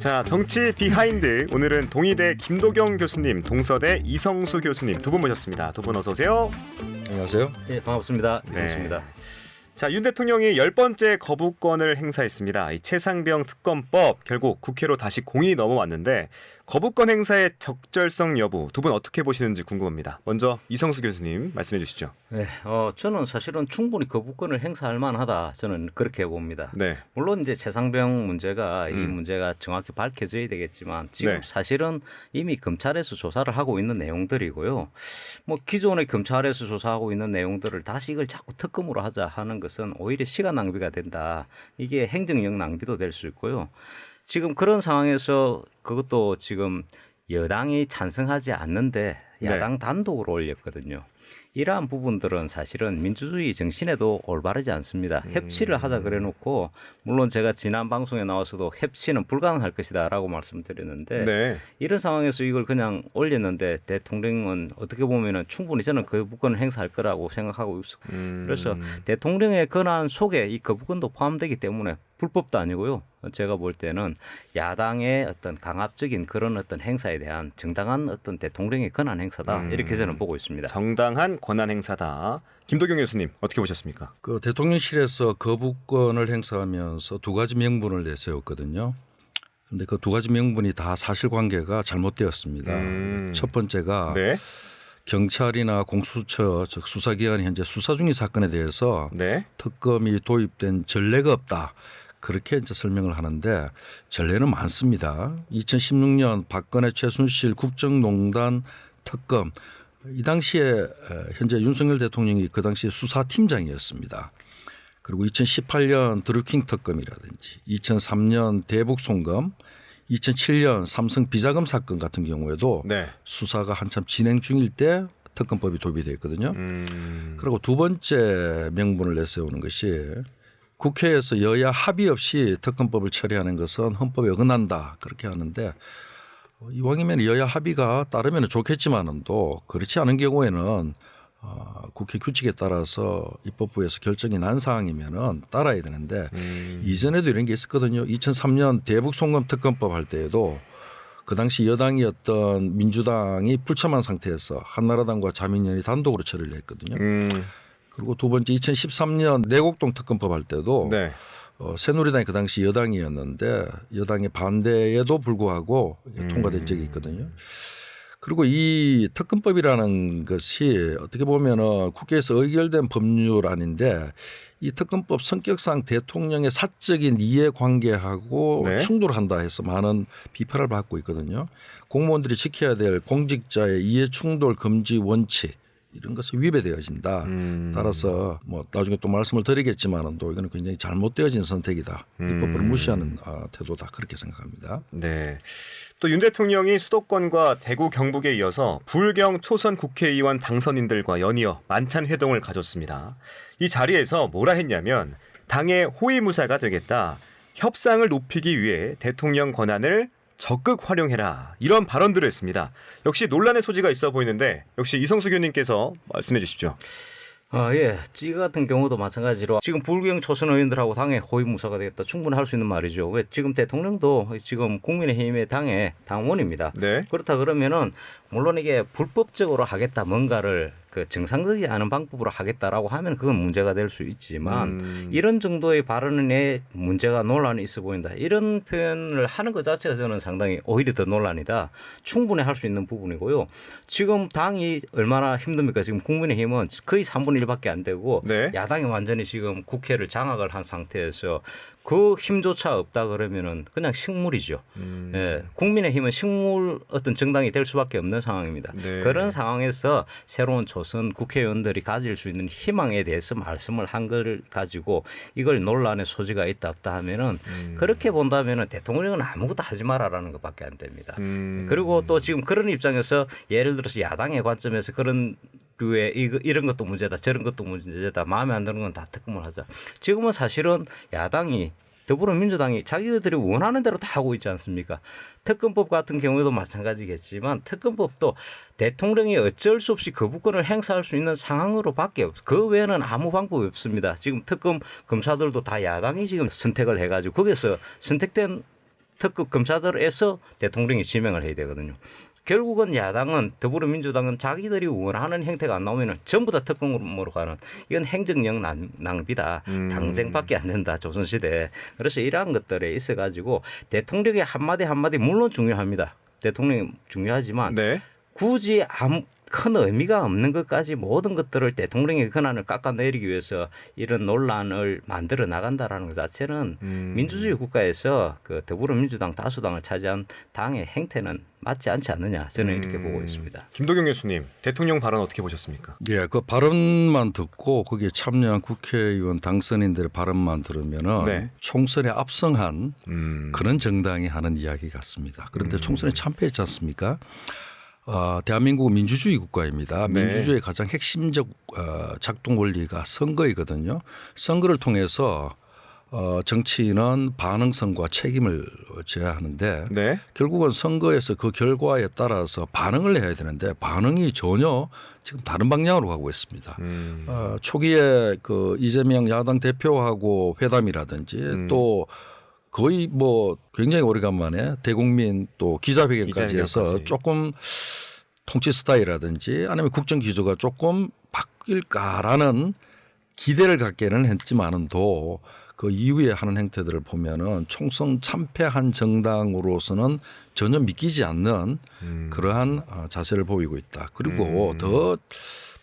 자, 정치 비하인드 오늘은 동의대 김도경 교수님, 동서대 이성수 교수님 두 분 모셨습니다. 두 분 어서 오세요. 안녕하세요. 예, 반갑습니다. 네. 이성수입니다. 자, 윤 대통령이 열 번째 거부권을 행사했습니다. 이 최상병 특검법 결국 국회로 다시 공이 넘어왔는데 거부권 행사의 적절성 여부 두 분 어떻게 보시는지 궁금합니다. 먼저 이성수 교수님 말씀해 주시죠. 네, 어, 저는 사실은 충분히 거부권을 행사할 만하다. 저는 그렇게 봅니다. 네. 물론 이제 최상병 문제가 이 음. 문제가 정확히 밝혀져야 되겠지만 지금 네. 사실은 이미 검찰에서 조사를 하고 있는 내용들이고요. 뭐 기존의 검찰에서 조사하고 있는 내용들을 다시 이걸 자꾸 특검으로 하자 하는 것은 오히려 시간 낭비가 된다. 이게 행정력 낭비도 될 수 있고요. 지금 그런 상황에서 그것도 지금 여당이 찬성하지 않는데 네. 야당 단독으로 올렸거든요. 이러한 부분들은 사실은 민주주의 정신에도 올바르지 않습니다. 음. 협치를 하자 그래 놓고 물론 제가 지난 방송에 나와서도 협치는 불가능할 것이다라고 말씀드렸는데 네. 이런 상황에서 이걸 그냥 올렸는데 대통령은 어떻게 보면은 충분히 저는 거부권을 행사할 거라고 생각하고 있어. 음. 그래서 대통령의 권한 속에 이 거부권도 포함되기 때문에 불법도 아니고요. 제가 볼 때는 야당의 어떤 강압적인 그런 어떤 행사에 대한 정당한 어떤 대통령의 권한 행사다 음. 이렇게 저는 보고 있습니다. 정당한 권한 행사다. 김도경 교수님 어떻게 보셨습니까? 그 대통령실에서 거부권을 행사하면서 두 가지 명분을 내세웠거든요. 근데 그 두 가지 명분이 다 사실관계가 잘못되었습니다. 음. 첫 번째가 네. 경찰이나 공수처 즉 수사기관이 현재 수사 중인 사건에 대해서 네. 특검이 도입된 전례가 없다. 그렇게 이제 설명을 하는데 전례는 많습니다. 2016년 박근혜 최순실 국정농단 특검 이 당시에 에, 현재 윤석열 대통령이 그 당시에 수사팀장이었습니다. 그리고 2018년 드루킹 특검이라든지 2003년 대북 송금 2007년 삼성 비자금 사건 같은 경우에도 네. 수사가 한참 진행 중일 때 특검법이 도입이 됐거든요. 음. 그리고 두 번째 명분을 내세우는 것이 국회에서 여야 합의 없이 특검법을 처리하는 것은 헌법에 어긋난다 그렇게 하는데 이왕이면 여야 합의가 따르면 좋겠지만은 또 그렇지 않은 경우에는 어, 국회 규칙에 따라서 입법부에서 결정이 난 사항이면은 따라야 되는데 음. 이전에도 이런 게 있었거든요. 2003년 대북 송금 특검법 할 때에도 그 당시 여당이었던 민주당이 불참한 상태에서 한나라당과 자민련이 단독으로 처리를 했거든요. 음. 그리고 두 번째 2013년 내곡동 특검법 할 때도 네. 어, 새누리당이 그 당시 여당이었는데 여당의 반대에도 불구하고 이게 통과된 적이 있거든요. 그리고 이 특검법이라는 것이 어떻게 보면은 국회에서 의결된 법률안인데 이 특검법 성격상 대통령의 사적인 이해관계하고 네. 충돌한다 해서 많은 비판을 받고 있거든요. 공무원들이 지켜야 될 공직자의 이해충돌 금지 원칙 이런 것이 위배되어진다. 음. 따라서 뭐 나중에 또 말씀을 드리겠지만은 또 이거는 굉장히 잘못되어진 선택이다. 음. 입법부를 무시하는 아, 태도다 그렇게 생각합니다. 네. 또 윤 대통령이 수도권과 대구 경북에 이어서 불경 초선 국회의원 당선인들과 연이어 만찬 회동을 가졌습니다. 이 자리에서 뭐라 했냐면 당의 호위무사가 되겠다. 협상을 높이기 위해 대통령 권한을 적극 활용해라. 이런 발언들을 했습니다. 역시 논란의 소지가 있어 보이는데 역시 이성수 교님께서 말씀해 주십시오. 아, 예. 이 같은 경우도 마찬가지로 지금 불경 초선 의원들하고 당의 호위무사가 되겠다. 충분히 할 수 있는 말이죠. 왜 지금 대통령도 지금 국민의힘의 당의 당원입니다. 네. 그렇다 그러면은 물론 이게 불법적으로 하겠다 뭔가를 그 정상적이지 않은 방법으로 하겠다라고 하면 그건 문제가 될 수 있지만 음. 이런 정도의 발언에 문제가 논란이 있어 보인다. 이런 표현을 하는 것 자체가 저는 상당히 오히려 더 논란이다. 충분히 할 수 있는 부분이고요. 지금 당이 얼마나 힘듭니까? 지금 국민의힘은 거의 3분의 1밖에 안 되고 네. 야당이 완전히 지금 국회를 장악을 한 상태에서 그 힘조차 없다 그러면은 그냥 식물이죠. 음. 예, 국민의힘은 식물 어떤 정당이 될 수밖에 없는 상황입니다. 네. 그런 상황에서 새로운 초선 국회의원들이 가질 수 있는 희망에 대해서 말씀을 한 걸 가지고 이걸 논란의 소지가 있다 없다 하면은 음. 그렇게 본다면은 대통령은 아무것도 하지 마라라는 것밖에 안 됩니다. 음. 그리고 또 지금 그런 입장에서 예를 들어서 야당의 관점에서 그런 류의 이거- 이런 것도 문제다 저런 것도 문제다 마음에 안 드는 건 다 특검을 하자. 지금은 사실은 야당이 더불어민주당이 자기들이 원하는 대로 다 하고 있지 않습니까? 특검법 같은 경우에도 마찬가지겠지만 특검법도 대통령이 어쩔 수 없이 거부권을 행사할 수 있는 상황으로밖에 없. 그 외에는 아무 방법이 없습니다. 지금 특검 검사들도 다 야당이 지금 선택을 해가지고 거기서 선택된 특급 검사들에서 대통령이 지명을 해야 되거든요. 결국은 야당은 더불어민주당은 자기들이 원하는 형태가 안 나오면은 전부 다 특검으로 가는 이건 행정력 낭, 낭비다. 음. 당생밖에 안 된다. 조선시대. 그래서 이러한 것들에 있어 가지고 대통령의 한마디 한마디 물론 중요합니다. 대통령이 중요하지만 네. 굳이 아무 큰 의미가 없는 것까지 모든 것들을 대통령의 권한을 깎아내리기 위해서 이런 논란을 만들어 나간다라는 것 자체는 음. 민주주의 국가에서 그 더불어민주당 다수당을 차지한 당의 행태는 맞지 않지 않느냐 저는 이렇게 음. 보고 있습니다. 김도경 교수님, 대통령 발언 어떻게 보셨습니까? 예, 그 발언만 듣고 거기에 참여한 국회의원 당선인들의 발언만 들으면은 네. 총선에 압승한 음. 그런 정당이 하는 이야기 같습니다. 그런데 음. 총선에 참패했지 않습니까? 어, 대한민국은 민주주의 국가입니다. 네. 민주주의의 가장 핵심적 어, 작동 원리가 선거이거든요. 선거를 통해서 어, 정치인은 반응성과 책임을 져야 하는데 네. 결국은 선거에서 그 결과에 따라서 반응을 해야 되는데 반응이 전혀 지금 다른 방향으로 가고 있습니다. 음. 어, 초기에 그 이재명 야당 대표하고 회담이라든지 음. 또 거의 뭐 굉장히 오래간만에 대국민 또 기자회견까지 해서. 조금 통치 스타일이라든지 아니면 국정 기조가 조금 바뀔까라는 기대를 갖게는 했지만은도 그 이후에 하는 행태들을 보면은 총선 참패한 정당으로서는 전혀 믿기지 않는 음. 그러한 어, 자세를 보이고 있다. 그리고 음. 더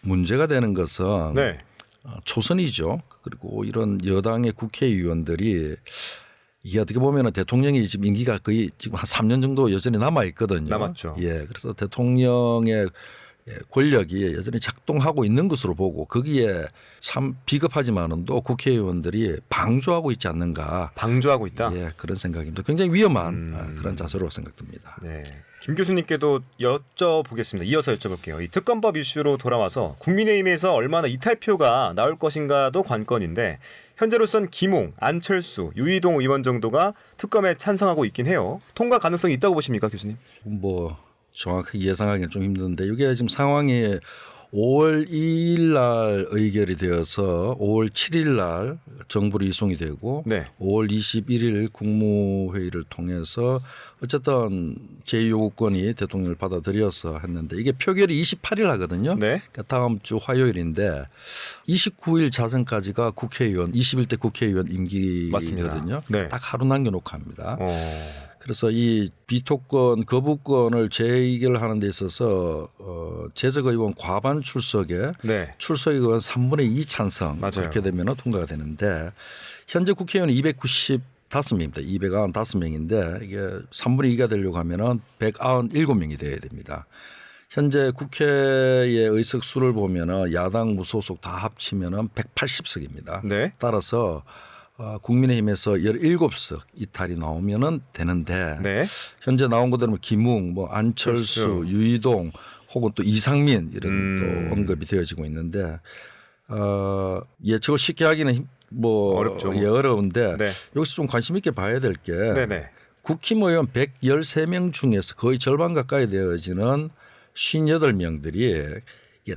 문제가 되는 것은 네. 어, 초선이죠. 그리고 이런 여당의 국회의원들이 이게 어떻게 보면은 대통령이 지금 임기가 거의 지금 한 3년 정도 여전히 남아 있거든요. 남았죠. 예, 그래서 대통령의 예, 권력이 여전히 작동하고 있는 것으로 보고 거기에 참 비겁하지만은도 국회의원들이 방조하고 있지 않는가. 방조하고 있다. 예, 그런 생각입니다. 굉장히 위험한 음. 아, 그런 자세로 생각됩니다. 네. 김 교수님께도 여쭤보겠습니다. 이어서 여쭤볼게요. 이 특검법 이슈로 돌아와서 국민의힘에서 얼마나 이탈표가 나올 것인가도 관건인데 현재로선 김웅, 안철수, 유이동 의원 정도가 특검에 찬성하고 있긴 해요. 통과 가능성이 있다고 보십니까, 교수님? 뭐 정확하게 예상하기는 좀 힘든데 이게 지금 상황이 5월 2일 날 의결이 되어서 5월 7일 날 정부로 이송이 되고 네. 5월 21일 국무회의를 통해서 어쨌든 제2요구권이 대통령을 받아들여서 했는데 이게 표결이 28일 하거든요. 네. 그러니까 다음 주 화요일인데 29일 자정까지가 국회의원 21대 국회의원 임기거든요. 맞습니다. 네. 딱 하루 남겨놓고 합니다. 어. 그래서 이 비토권 거부권을 재의결하는 데 있어서 어, 재적 의원 과반 출석에 네. 출석 의원 3분의 2 찬성 맞아요. 그렇게 되면 통과가 되는데 현재 국회의원은 295명입니다. 295명인데 이게 3분의 2가 되려고 하면은 197명이 돼야 됩니다. 현재 국회의 의석 수를 보면은 야당 무소속 다 합치면은 180석입니다. 네. 따라서 어, 국민의힘에서 17석 이탈이 나오면은 되는데 네. 현재 나온 것들은 뭐 김웅, 뭐 안철수, 그렇죠. 유이동 혹은 또 이상민 이런 음. 또 언급이 되어지고 있는데 어, 예측을 쉽게 하기는 힘- 뭐 어렵죠. 예, 어려운데 네. 여기서 좀 관심 있게 봐야 될 게. 국힘의원 113명 중에서 거의 절반 가까이 되어지는 58명들이 이게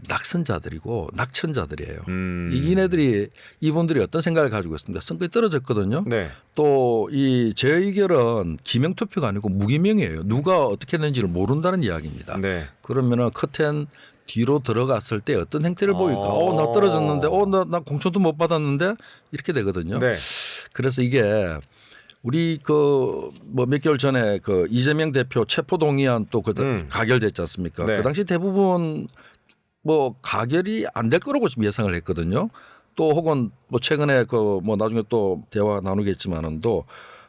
낙선자들이고 낙천자들이에요. 음. 이기네들이 이분들이 어떤 생각을 가지고 있습니까? 선거에 떨어졌거든요. 네. 또이 재의결은 기명 투표가 아니고 무기명이에요. 누가 어떻게 했는지를 모른다는 이야기입니다. 네. 그러면은 커튼 뒤로 들어갔을 때 어떤 행태를 보일까? 어. 어, 나 떨어졌는데, 어, 나, 나 공천도 못 받았는데 이렇게 되거든요. 네. 그래서 이게 우리 그 뭐 몇 개월 전에 그 이재명 대표 체포 동의안 또그 음. 가결됐지 않습니까? 네. 그 당시 대부분 뭐 가결이 안 될 거라고 좀 예상을 했거든요. 또 혹은 뭐 최근에 그 뭐 나중에 또 대화 나누겠지만은 또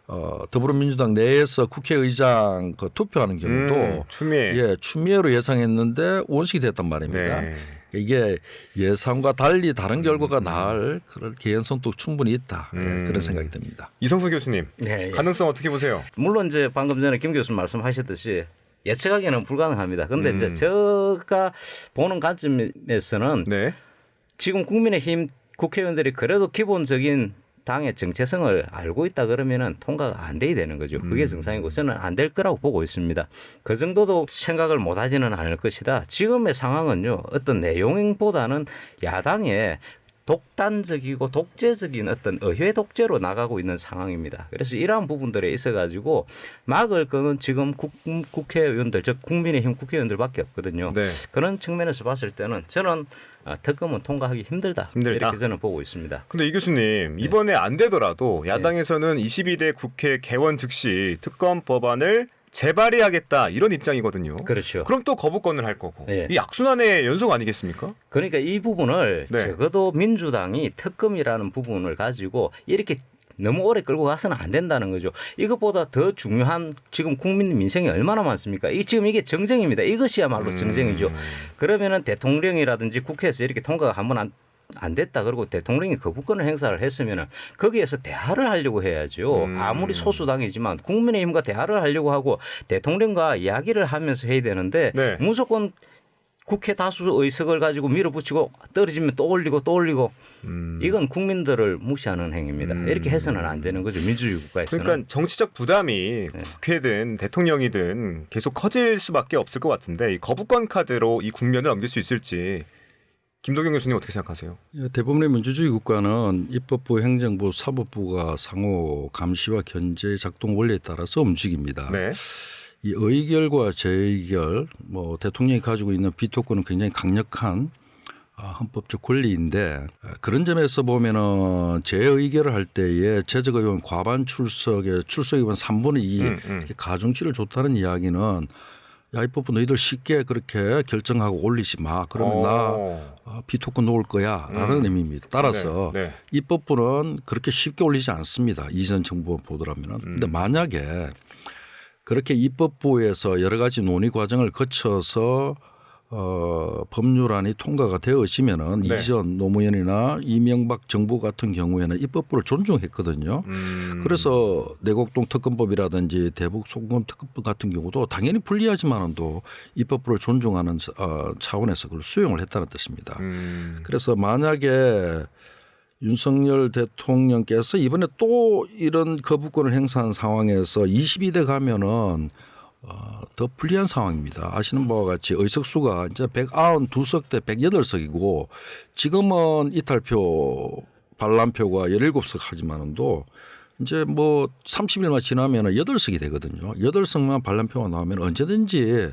어, 더불어민주당 내에서 국회의장 그 투표하는 경우도 음, 추미애. 예 추미애로 예상했는데 원식이 됐단 말입니다. 네. 이게 예상과 달리 다른 결과가 나을 그런 개연성도 충분히 있다 예, 음. 그런 생각이 듭니다. 이성수 교수님. 네, 예. 가능성 어떻게 보세요? 물론 이제 방금 전에 김 교수님 말씀하셨듯이 예측하기는 불가능합니다. 근데 음. 이제 제가 보는 관점에서는 네. 지금 국민의힘 국회의원들이 그래도 기본적인 당의 정체성을 알고 있다 그러면은 통과가 안 돼야 되는 거죠. 그게 음. 정상이고 저는 안 될 거라고 보고 있습니다. 그 정도도 생각을 못 하지는 않을 것이다. 지금의 상황은요. 어떤 내용보다는 야당의 독단적이고 독재적인 어떤 의회 독재로 나가고 있는 상황입니다. 그래서 이러한 부분들에 있어 가지고 막을 거는 지금 국, 국회의원들 즉 국민의힘 국회의원들밖에 없거든요. 네. 그런 측면에서 봤을 때는 저는 아, 특검은 통과하기 힘들다. 힘들다. 이렇게 저는 보고 있습니다. 근데 이 교수님 네. 이번에 안 되더라도 야당에서는 22대 국회 개원 즉시 특검 법안을 재발의하겠다 이런 입장이거든요. 그렇죠. 그럼 또 거부권을 할 거고 예. 이 악순환의 연속 아니겠습니까? 그러니까 이 부분을 네. 적어도 민주당이 특검이라는 부분을 가지고 이렇게 너무 오래 끌고 가서는 안 된다는 거죠. 이것보다 더 중요한 지금 국민 민생이 얼마나 많습니까? 이 지금 이게 정쟁입니다. 이것이야말로 음. 정쟁이죠. 그러면은 대통령이라든지 국회에서 이렇게 통과가 한번 안, 안 됐다 그러고 대통령이 거부권을 행사를 했으면은 거기에서 대화를 하려고 해야죠. 음. 아무리 소수당이지만 국민의힘과 대화를 하려고 하고 대통령과 이야기를 하면서 해야 되는데 네. 무조건 국회 다수 의석을 가지고 밀어붙이고 떨어지면 또 올리고 또 올리고 음. 이건 국민들을 무시하는 행위입니다. 음. 이렇게 해서는 안 되는 거죠. 민주주의 국가에서는. 그러니까 정치적 부담이 네. 국회든 대통령이든 계속 커질 수밖에 없을 것 같은데 이 거부권 카드로 이 국면을 넘길 수 있을지 김도경 교수님 어떻게 생각하세요? 예, 대부분의 민주주의 국가는 입법부, 행정부, 사법부가 상호 감시와 견제 작동 원리에 따라서 움직입니다. 네. 이 의결과 재의결, 뭐 대통령이 가지고 있는 비토권은 굉장히 강력한 아, 헌법적 권리인데 아, 그런 점에서 보면은 재의결을 할 때에 재적 의원 과반 출석에 출석 의원 3분의 2 음, 음. 이렇게 가중치를 줬다는 이야기는 야 입법부 너희들 쉽게 그렇게 결정하고 올리지 마. 그러면 나 어. 아, 비토권 놓을 거야 라는 음. 의미입니다. 따라서 네, 네. 입법부는 그렇게 쉽게 올리지 않습니다. 이전 정부 보더라면 은. 음. 근데 만약에 그렇게 입법부에서 여러 가지 논의 과정을 거쳐서 어, 법률안이 통과가 되어지면은 네. 이전 노무현이나 이명박 정부 같은 경우에는 입법부를 존중했거든요. 음. 그래서 내곡동 특검법이라든지 대북 송금 특검법 같은 경우도 당연히 불리하지만은도 입법부를 존중하는 어, 차원에서 그걸 수용을 했다는 뜻입니다. 음. 그래서 만약에 윤석열 대통령께서 이번에 또 이런 거부권을 행사한 상황에서 22대 가면은 어, 더 불리한 상황입니다. 아시는 바와 같이 의석수가 이제 192석 대 108석이고 지금은 이탈표 반란표가 17석 하지만은도 이제 뭐 30일만 지나면 은 8석이 되거든요. 8석만 반란표가 나오면 언제든지 에,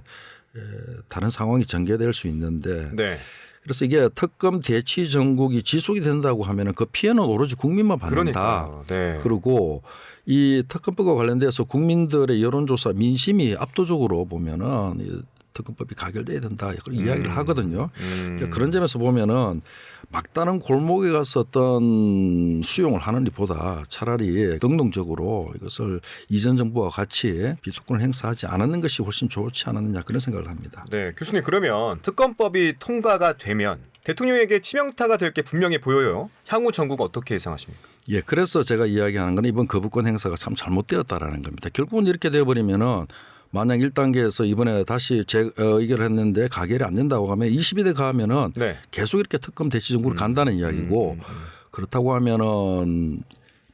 다른 상황이 전개될 수 있는데 네. 그래서 이게 특검 대치 전국이 지속이 된다고 하면은 그 피해는 오로지 국민만 받는다. 그러니까. 네. 그리고 이 특검법과 관련돼서 국민들의 여론조사 민심이 압도적으로 보면은 이 특검법이 가결돼야 된다 그런 이야기를 하거든요. 음. 그러니까 그런 점에서 보면은 막다른 골목에 가서 어떤 수용을 하는 일보다 차라리 능동적으로 이것을 이전 정부와 같이 비토권을 행사하지 않았는 것이 훨씬 좋지 않았느냐 그런 생각을 합니다. 네, 교수님 그러면 특검법이 통과가 되면 대통령에게 치명타가 될 게 분명해 보여요. 향후 전국 어떻게 예상하십니까? 예, 그래서 제가 이야기하는 건 이번 거부권 행사가 참 잘못되었다라는 겁니다. 결국은 이렇게 되어버리면은 만약 1단계에서 이번에 다시 재 어, 의결을 했는데 가결이 안 된다고 하면 22대 가면은 네. 계속 이렇게 특검 대치 정국으로 간다는 이야기고 음, 음. 그렇다고 하면은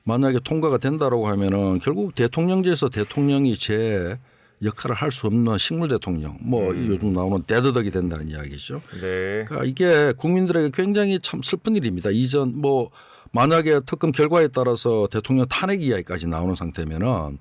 만약에 통과가 된다라고 하면은 결국 대통령제에서 대통령이 제 역할을 할 수 없는 식물 대통령 뭐 음. 요즘 나오는 대드덕이 된다는 이야기죠. 네. 그러니까 이게 국민들에게 굉장히 참 슬픈 일입니다. 이전 뭐 만약에 특검 결과에 따라서 대통령 탄핵 이야기까지 나오는 상태면은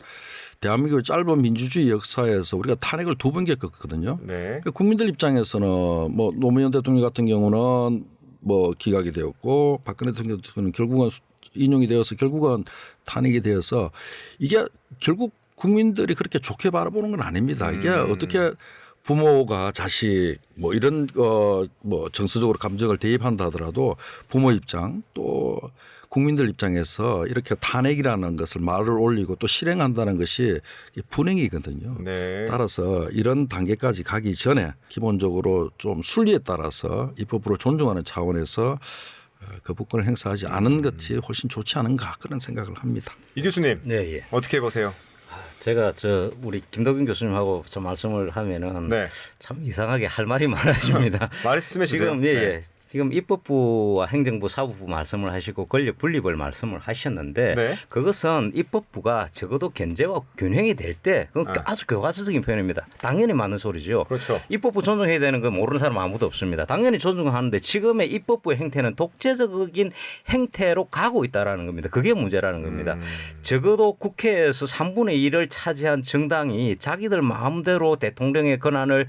대한민국의 짧은 민주주의 역사에서 우리가 탄핵을 두 번 겪었거든요. 네. 그러니까 국민들 입장에서는 뭐 노무현 대통령 같은 경우는 뭐 기각이 되었고 박근혜 대통령은 결국은 수- 인용이 되어서 결국은 탄핵이 되어서 이게 결국 국민들이 그렇게 좋게 바라보는 건 아닙니다. 이게 음. 어떻게 부모가 자식 뭐 이런 어뭐 정서적으로 감정을 대입한다 하더라도 부모 입장 또 국민들 입장에서 이렇게 탄핵이라는 것을 말을 올리고 또 실행한다는 것이 분행이거든요. 네. 따라서 이런 단계까지 가기 전에 기본적으로 좀 순리에 따라서 입법부를 존중하는 차원에서 어, 거부권을 행사하지 않은 것이 훨씬 좋지 않은가 그런 생각을 합니다. 이 교수님 네, 예. 어떻게 보세요? 제가 저 우리 김덕인 교수님하고 저 말씀을 하면은 네. 참 이상하게 할 말이 많으십니다. 말씀해. 지금 예, 네. 예. 지금 입법부와 행정부, 사법부 말씀을 하시고 권력 분립을 말씀을 하셨는데 네. 그것은 입법부가 적어도 견제와 균형이 될 때 그건 아. 아주 교과서적인 표현입니다. 당연히 맞는 소리죠. 그렇죠. 입법부 존중해야 되는 건 모르는 사람 아무도 없습니다. 당연히 존중하는데 지금의 입법부의 행태는 독재적인 행태로 가고 있다라는 겁니다. 그게 문제라는 겁니다. 음. 적어도 국회에서 3분의 1을 차지한 정당이 자기들 마음대로 대통령의 권한을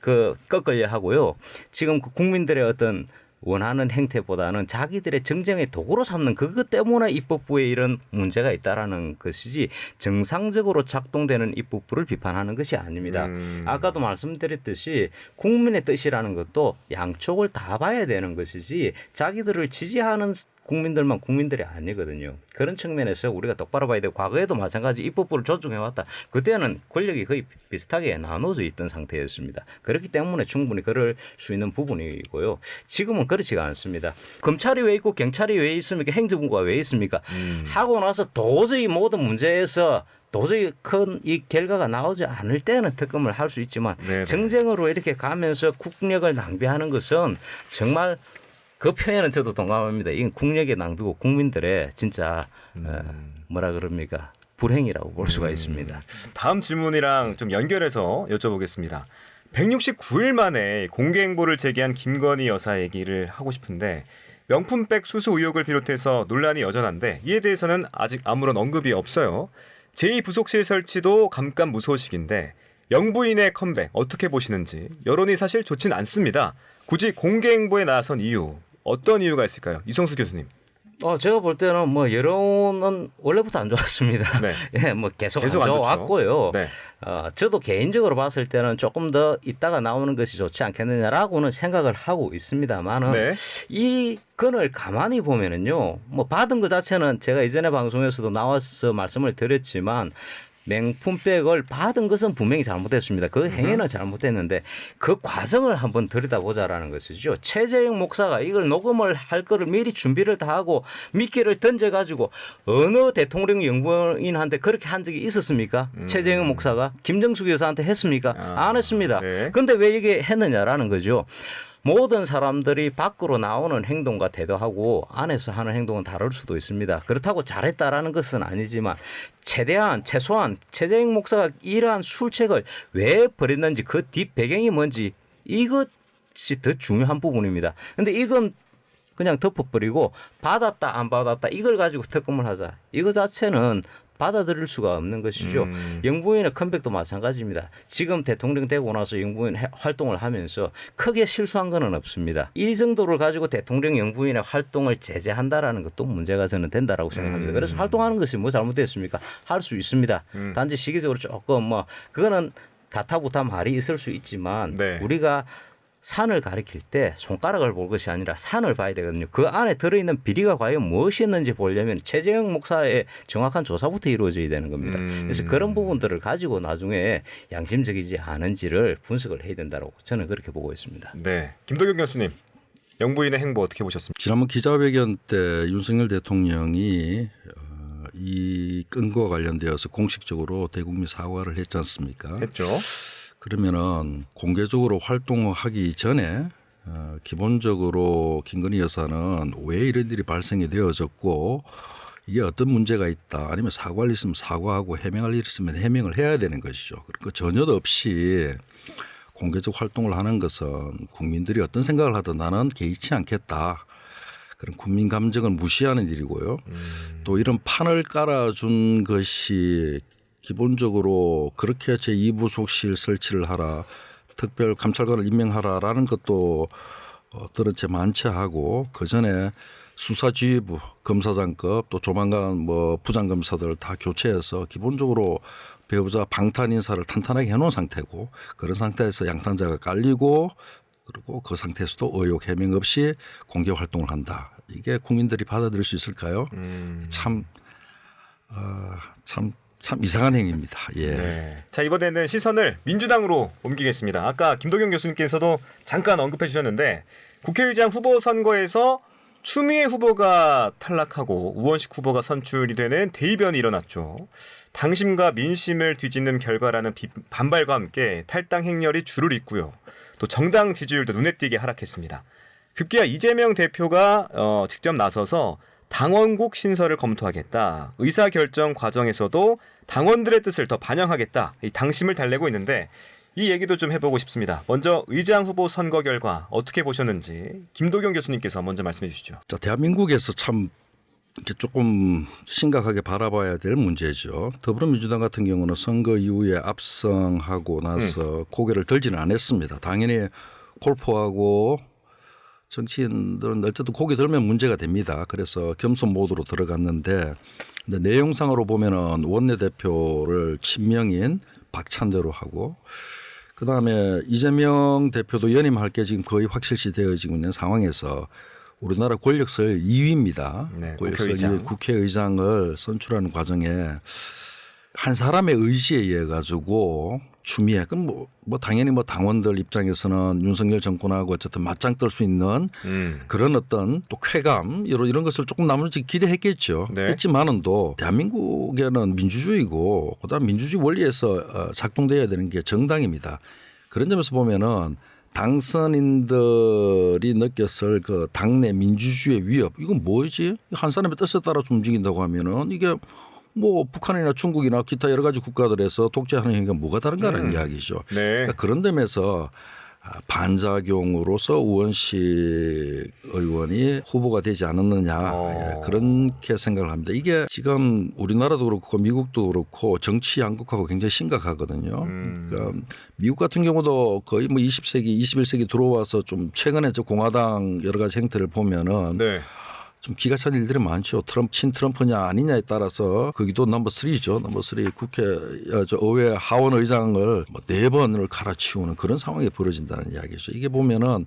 그 꺾으려 하고요. 지금 그 국민들의 어떤 원하는 행태보다는 자기들의 정쟁의 도구로 삼는 그것 때문에 입법부에 이런 문제가 있다라는 것이지 정상적으로 작동되는 입법부를 비판하는 것이 아닙니다. 음. 아까도 말씀드렸듯이 국민의 뜻이라는 것도 양쪽을 다 봐야 되는 것이지 자기들을 지지하는 국민들만 국민들이 아니거든요. 그런 측면에서 우리가 똑바로 봐야 되고 과거에도 마찬가지 입법부를 존중해왔다. 그때는 권력이 거의 비슷하게 나눠져 있던 상태였습니다. 그렇기 때문에 충분히 그럴 수 있는 부분이고요. 지금은 그렇지가 않습니다. 검찰이 왜 있고 경찰이 왜 있습니까? 행정부가 왜 있습니까? 음. 하고 나서 도저히 모든 문제에서 도저히 큰 이 결과가 나오지 않을 때는 특검을 할 수 있지만 네네. 정쟁으로 이렇게 가면서 국력을 낭비하는 것은 정말 그 표현은 저도 동감합니다. 이건 국력의 낭비고 국민들의 진짜 어, 뭐라 그럽니까 불행이라고 볼 수가 있습니다. 다음 질문이랑 좀 연결해서 여쭤보겠습니다. 169일 만에 공개 행보를 제기한 김건희 여사 얘기를 하고 싶은데 명품백 수수 의혹을 비롯해서 논란이 여전한데 이에 대해서는 아직 아무런 언급이 없어요. 제2부속실 설치도 감감 무소식인데 영부인의 컴백 어떻게 보시는지 여론이 사실 좋진 않습니다. 굳이 공개 행보에 나선 이유 어떤 이유가 있을까요? 이성수 교수님. 어 제가 볼 때는 뭐 여론은 원래부터 안 좋았습니다. 네. 예, 뭐 계속, 계속 안. 좋았고요. 네. 어, 저도 개인적으로 봤을 때는 조금 더 있다가 나오는 것이 좋지 않겠느냐라고는 생각을 하고 있습니다만은 네. 이 건을 가만히 보면은요, 뭐 받은 것 자체는 제가 이전에 방송에서도 나와서 말씀을 드렸지만 명품백을 받은 것은 분명히 잘못됐습니다. 그 행위는 잘못됐는데 그 과정을 한번 들여다보자라는 것이죠. 최재형 목사가 이걸 녹음을 할 거를 미리 준비를 다 하고 미끼를 던져가지고 어느 대통령 연구인한테 그렇게 한 적이 있었습니까? 최재형 목사가 김정숙 여사한테 했습니까? 아, 안 했습니다. 네. 근데 왜 이게 했느냐라는 거죠. 모든 사람들이 밖으로 나오는 행동과 태도하고 안에서 하는 행동은 다를 수도 있습니다. 그렇다고 잘했다라는 것은 아니지만 최대한 최소한 최재형 목사가 이러한 술책을 왜 버렸는지 그 뒷 배경이 뭔지 이것이 더 중요한 부분입니다. 근데 이건 그냥 덮어버리고 받았다 안 받았다 이걸 가지고 특검을 하자. 이거 자체는 받아들일 수가 없는 것이죠. 음. 영부인의 컴백도 마찬가지입니다. 지금 대통령 되고 나서 영부인 해- 활동을 하면서 크게 실수한 것은 없습니다. 이 정도를 가지고 대통령 영부인의 활동을 제재한다라는 것도 문제가 저는 된다라고 생각합니다. 음. 그래서 활동하는 것이 뭐 잘못됐습니까? 할 수 있습니다. 음. 단지 시기적으로 조금 뭐 그거는 가타부타 말이 있을 수 있지만 네. 우리가 산을 가리킬 때 손가락을 볼 것이 아니라 산을 봐야 되거든요. 그 안에 들어있는 비리가 과연 무엇이었는지 보려면 최재형 목사의 정확한 조사부터 이루어져야 되는 겁니다. 음. 그래서 그런 부분들을 가지고 나중에 양심적이지 않은지를 분석을 해야 된다고 저는 그렇게 보고 있습니다. 네. 김도경 교수님. 영부인의 행보 어떻게 보셨습니까? 지난번 기자회견 때 윤석열 대통령이 어, 이 건과 관련되어서 공식적으로 대국민 사과를 했지 않습니까? 했죠. 그러면은 공개적으로 활동하기 전에 어, 기본적으로 김건희 여사는 왜 이런 일이 발생이 되어졌고 이게 어떤 문제가 있다 아니면 사과할 일 있으면 사과하고 해명할 일 있으면 해명을 해야 되는 것이죠. 그러니까 전혀도 없이 공개적 활동을 하는 것은 국민들이 어떤 생각을 하든 나는 개의치 않겠다. 그런 국민 감정을 무시하는 일이고요. 또 이런 판을 깔아준 것이 기본적으로 그렇게 제2부속실 설치를 하라, 특별 감찰관을 임명하라라는 것도 어, 들은 채 많지 하고 그 전에 수사지휘부 검사장급 또 조만간 뭐 부장검사들 다 교체해서 기본적으로 배우자 방탄 인사를 탄탄하게 해놓은 상태고 그런 상태에서 양탄자가 깔리고 그리고 그 상태에서도 의혹 해명 없이 공개 활동을 한다. 이게 국민들이 받아들일 수 있을까요? 음. 참, 어, 참, 참 이상한 행위입니다. 예. 네. 자 이번에는 시선을 민주당으로 옮기겠습니다. 아까 김도경 교수님께서도 잠깐 언급해 주셨는데 국회의장 후보 선거에서 추미애 후보가 탈락하고 우원식 후보가 선출이 되는 대이변이 일어났죠. 당심과 민심을 뒤집는 결과라는 비- 반발과 함께 탈당 행렬이 줄을 잇고요. 또 정당 지지율도 눈에 띄게 하락했습니다. 급기야 이재명 대표가 어, 직접 나서서 당원국 신설을 검토하겠다. 의사 결정 과정에서도 당원들의 뜻을 더 반영하겠다. 이 당심을 달래고 있는데 이 얘기도 좀 해보고 싶습니다. 먼저 의장 후보 선거 결과 어떻게 보셨는지 김도경 교수님께서 먼저 말씀해 주시죠. 자, 대한민국에서 참 이렇게 조금 심각하게 바라봐야 될 문제죠. 더불어민주당 같은 경우는 선거 이후에 압승하고 나서 고개를 들지는 않았습니다. 당연히 골프하고 정치인들은 어쨌든 고개 들면 문제가 됩니다. 그래서 겸손 모드로 들어갔는데 근데 내용상으로 보면은 원내대표를 친명인 박찬대로 하고 그다음에 이재명 대표도 연임할 게 지금 거의 확실시 되어지고 있는 상황에서 우리나라 권력설 2위입니다. 네, 권력설 국회의장. 2위 국회의장을 선출하는 과정에 한 사람의 의지에 의해 가지고 추미애 그럼 뭐, 뭐 당연히 뭐 당원들 입장에서는 윤석열 정권하고 어쨌든 맞짱 뜰 수 있는 음. 그런 어떤 또 쾌감 이런 이런 것을 조금 나머지 기대했겠죠. 네. 했지만은도 대한민국에는 민주주의고 그다음 민주주의 원리에서 어, 작동돼야 되는 게 정당입니다. 그런 점에서 보면은 당선인들이 느꼈을 그 당내 민주주의의 위협 이건 뭐지? 한 사람의 뜻에 따라서 움직인다고 하면은 이게 뭐 북한이나 중국이나 기타 여러 가지 국가들에서 독재하는 행위가 뭐가 다른가라는 음. 이야기죠. 네. 그러니까 그런 점에서 아, 반작용으로서 우원식 의원이 후보가 되지 않았느냐 어. 예, 그렇게 생각을 합니다. 이게 지금 우리나라도 그렇고 미국도 그렇고 정치 양극화가 굉장히 심각하거든요. 음. 그러니까 미국 같은 경우도 거의 뭐 20세기, 21세기 들어와서 좀 최근에 저 공화당 여러 가지 행태를 보면은 네. 좀 기가 찬 일들이 많죠. 트럼프 친 트럼프냐 아니냐에 따라서 거기도 넘버 3죠. 넘버 3 국회 어, 저 의회 하원 의장을 뭐네 번을 갈아치우는 그런 상황이 벌어진다는 이야기죠. 이게 보면은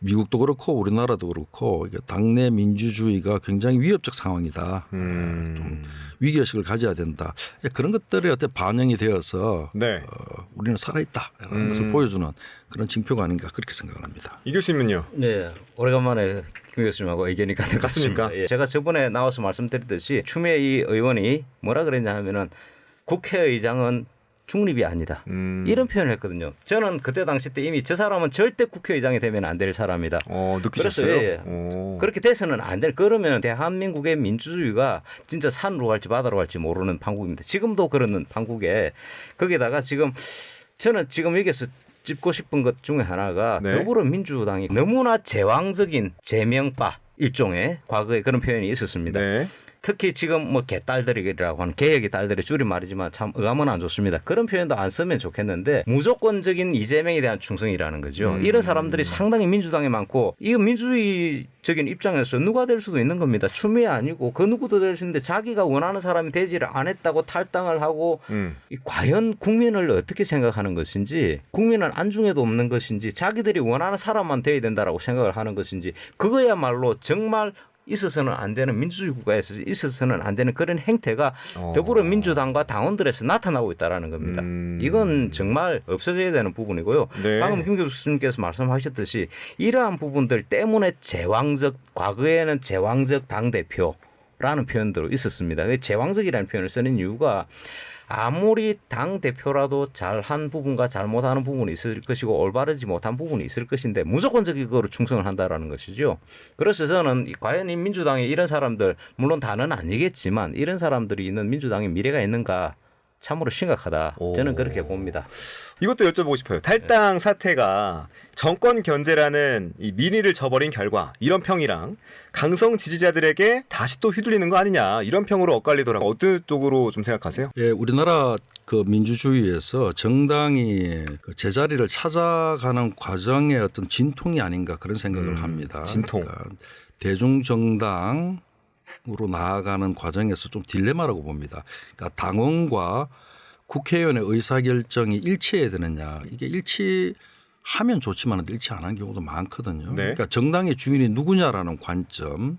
미국도 그렇고 우리나라도 그렇고 이게 당내 민주주의가 굉장히 위협적 상황이다. 음. 좀 위기 의식을 가져야 된다. 그런 것들이 어때 반영이 되어서 네. 어, 우리는 살아있다라는 음. 것을 보여주는 그런 징표가 아닌가 그렇게 생각을 합니다. 이 교수님은요? 네, 오래간만에 김 교수님하고 의견이 같은 같습니까? 예. 제가 저번에 나와서 말씀드렸듯이 추미애 이 의원이 뭐라 그랬냐 하면은 국회의장은 중립이 아니다. 음. 이런 표현을 했거든요. 저는 그때 당시 때 이미 저 사람은 절대 국회의장이 되면 안 될 사람이다. 어, 느끼셨어요? 그래서, 예, 예. 오. 그렇게 돼서는 안 될. 그러면 대한민국의 민주주의가 진짜 산으로 갈지 바다로 갈지 모르는 판국입니다. 지금도 그러는 판국에 거기다가 지금 저는 지금 여기서 짚고 싶은 것 중에 하나가 네. 더불어민주당이 너무나 제왕적인 제명바 일종의 과거에 그런 표현이 있었습니다. 네. 특히 지금 뭐 개딸들이라고 하는 개혁의 딸들의 줄임말이지만 참 의감은 안 좋습니다. 그런 표현도 안 쓰면 좋겠는데 무조건적인 이재명에 대한 충성이라는 거죠. 음. 이런 사람들이 상당히 민주당에 많고 이거 민주주의적인 입장에서 누가 될 수도 있는 겁니다. 추미애 아니고 그 누구도 될 수 있는데 자기가 원하는 사람이 되지를 않았다고 탈당을 하고 음. 이 과연 국민을 어떻게 생각하는 것인지 국민은 안중에도 없는 것인지 자기들이 원하는 사람만 돼야 된다라고 생각을 하는 것인지 그거야말로 정말 있어서는 안 되는 민주주의 국가에서 있어서는 안 되는 그런 행태가 어. 더불어민주당과 당원들에서 나타나고 있다라는 겁니다. 음. 이건 정말 없어져야 되는 부분이고요. 네. 방금 김 교수님께서 말씀하셨듯이 이러한 부분들 때문에 제왕적 과거에는 제왕적 당 대표라는 표현도 있었습니다. 그 제왕적이라는 표현을 쓰는 이유가 아무리 당 대표라도 잘한 부분과 잘못하는 부분이 있을 것이고 올바르지 못한 부분이 있을 것인데 무조건적으로 충성을 한다라는 것이죠. 그래서 저는 이- 과연 이 민주당에 이런 사람들 물론 다는 아니겠지만 이런 사람들이 있는 민주당에 미래가 있는가 참으로 심각하다. 저는 오. 그렇게 봅니다. 이것도 여쭤보고 싶어요. 탈당 사태가 정권 견제라는 이 민의를 저버린 결과 이런 평이랑 강성 지지자들에게 다시 또 휘둘리는 거 아니냐 이런 평으로 엇갈리더라고. 어느 쪽으로 좀 생각하세요? 예, 우리나라 그 민주주의에서 정당이 그 제자리를 찾아가는 과정의 어떤 진통이 아닌가 그런 생각을 음, 합니다. 진통. 그러니까 대중정당 으로 나아가는 과정에서 좀 딜레마라고 봅니다. 그러니까 당원과 국회의원의 의사결정이 일치해야 되느냐 이게 일치하면 좋지만 일치 안 하는 경우도 많거든요. 네. 그러니까 정당의 주인이 누구냐라는 관점.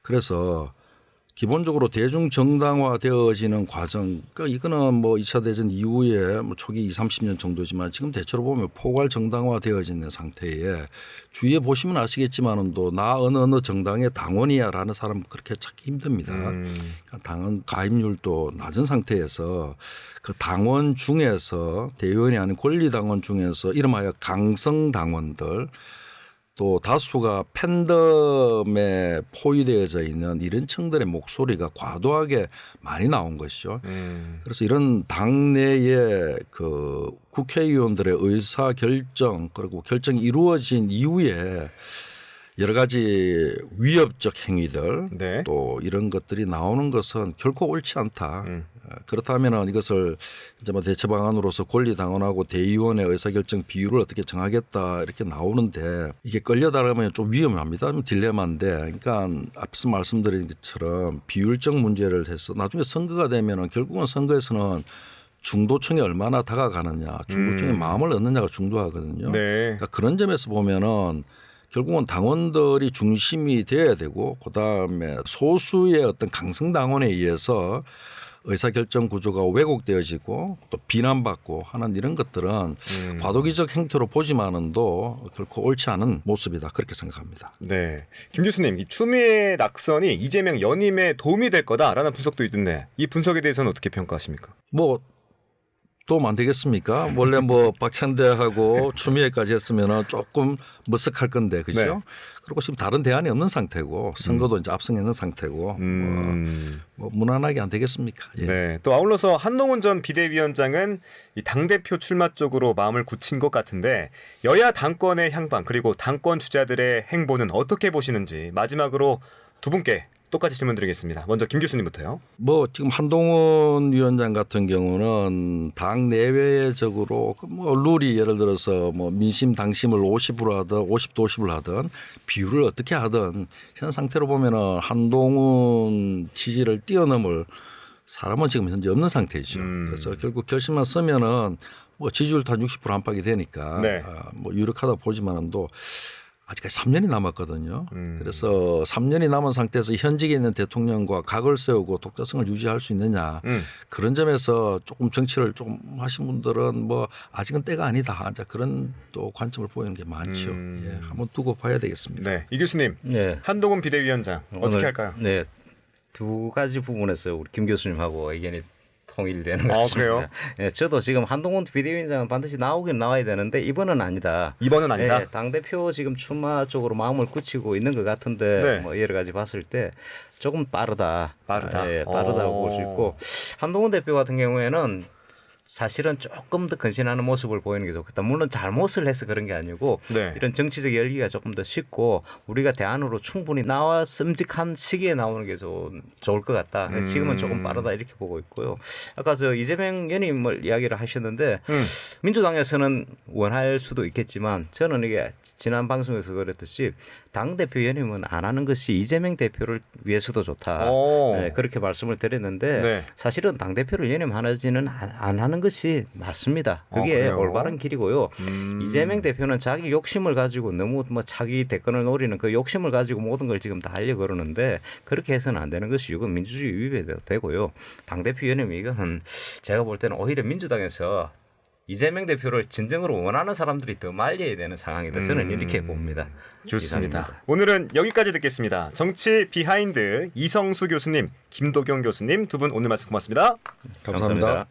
그래서 기본적으로 대중 정당화 되어지는 과정, 그러니까 이거는 뭐 2차 대전 이후에 뭐 초기 2, 30년 정도지만 지금 대체로 보면 포괄 정당화 되어지는 상태에 주위에 보시면 아시겠지만은도 나 어느 어느 정당의 당원이야라는 사람 그렇게 찾기 힘듭니다. 음. 그러니까 당원 가입률도 낮은 상태에서 그 당원 중에서 대의원이 아닌 권리 당원 중에서 이름하여 강성 당원들 또 다수가 팬덤에 포위되어져 있는 이런 층들의 목소리가 과도하게 많이 나온 것이죠. 음. 그래서 이런 당내의 그 국회의원들의 의사 결정 그리고 결정이 이루어진 이후에 여러 가지 위협적 행위들 네. 또 이런 것들이 나오는 것은 결코 옳지 않다. 음. 어, 그렇다면은 이것을 이제 뭐 대처 방안으로서 권리 당원하고 대의원의 의사결정 비율을 어떻게 정하겠다 이렇게 나오는데 이게 끌려다가면 좀 위험합니다. 좀 딜레마인데, 그러니까 앞서 말씀드린 것처럼 비율적 문제를 해서 나중에 선거가 되면은 결국은 선거에서는 중도층이 얼마나 다가가느냐, 중도층의 음. 마음을 얻느냐가 중요하거든요. 네. 그러니까 그런 점에서 보면은 결국은 당원들이 중심이 돼야 되고 그다음에 소수의 어떤 강성 당원에 의해서 의사결정 구조가 왜곡되어지고 또 비난받고 하는 이런 것들은 음. 과도기적 행태로 보지만은도 결코 옳지 않은 모습이다 그렇게 생각합니다. 네. 김 교수님, 이 추미애 낙선이 이재명 연임에 도움이 될 거다라는 분석도 있던데 이 분석에 대해서는 어떻게 평가하십니까? 뭐 도움 안 되겠습니까? 원래 뭐 박찬대하고 추미애까지 했으면은 조금 머쓱할 건데 그죠? 네. 그리고 지금 다른 대안이 없는 상태고 선거도 이제 앞서 있는 상태고 음. 뭐, 뭐 무난하게 안 되겠습니까? 예. 네. 또 아울러서 한동훈 전 비대위원장은 이 당 대표 출마 쪽으로 마음을 굳힌 것 같은데 여야 당권의 향방 그리고 당권 주자들의 행보는 어떻게 보시는지 마지막으로 두 분께 똑같이 질문 드리겠습니다. 먼저 김 교수님부터요. 뭐 지금 한동훈 위원장 같은 경우는 당 내외적으로 그뭐 룰이 예를 들어서 뭐 민심 당심을 50으로 하든 50도 50을 하든 비율을 어떻게 하든 현 상태로 보면은 한동훈 지지를 뛰어넘을 사람은 지금 현재 없는 상태죠. 음. 그래서 결국 결심만 서면은 뭐 지지율도 한 60% 안팎이 되니까 네. 아, 뭐 유력하다 보지만은도 아직까지 3년이 남았거든요. 음. 그래서 3년이 남은 상태에서 현직에 있는 대통령과 각을 세우고 독자성을 유지할 수 있느냐 음. 그런 점에서 조금 정치를 좀 하신 분들은 뭐 아직은 때가 아니다. 이제 그런 또 관점을 보이는 게 많죠. 음. 예, 한번 두고 봐야 되겠습니다. 네. 이 교수님. 네. 한동훈 비대위원장 어떻게 오늘, 할까요? 네. 두 가지 부분에서 우리 김 교수님하고 의견이 통일되는 것 아, 같습니다. 그래요? 예, 저도 지금 한동훈 비대위원장은 반드시 나오긴 나와야 되는데 이번은 아니다. 이번은 아니다. 네, 당 대표 지금 출마 쪽으로 마음을 굳히고 있는 것 같은데 네. 뭐 여러 가지 봤을 때 조금 빠르다. 빠르다. 예, 빠르다고 어. 볼수 있고 한동훈 대표 같은 경우에는 사실은 조금 더 근신하는 모습을 보이는 게 좋겠다. 물론 잘못을 해서 그런 게 아니고 네. 이런 정치적 열기가 조금 더 쉽고 우리가 대안으로 충분히 나왔음직한 시기에 나오는 게 좋, 좋을 것 같다. 음. 지금은 조금 빠르다 이렇게 보고 있고요. 아까 저 이재명 의원님을 이야기를 하셨는데 음. 민주당에서는 원할 수도 있겠지만 저는 이게 지난 방송에서 그랬듯이 당 대표 연임은 안 하는 것이 이재명 대표를 위해서도 좋다. 오. 네, 그렇게 말씀을 드렸는데 네. 사실은 당 대표를 연임하지는 안, 안 하는 것이 맞습니다. 아, 그게 그래요? 올바른 길이고요. 음. 이재명 대표는 자기 욕심을 가지고 너무 뭐 자기 대권을 노리는 그 욕심을 가지고 모든 걸 지금 다 하려 그러는데 그렇게 해서는 안 되는 것이 이건 민주주의 위배가 되고요. 당 대표 연임 이거는 제가 볼 때는 오히려 민주당에서 이재명 대표를 진정으로 원하는 사람들이 더 말려야 되는 상황이다. 저는 음. 이렇게 봅니다. 좋습니다. 이상입니다. 오늘은 여기까지 듣겠습니다. 정치 비하인드 이성수 교수님, 김도경 교수님 두 분 오늘 말씀 고맙습니다. 감사합니다.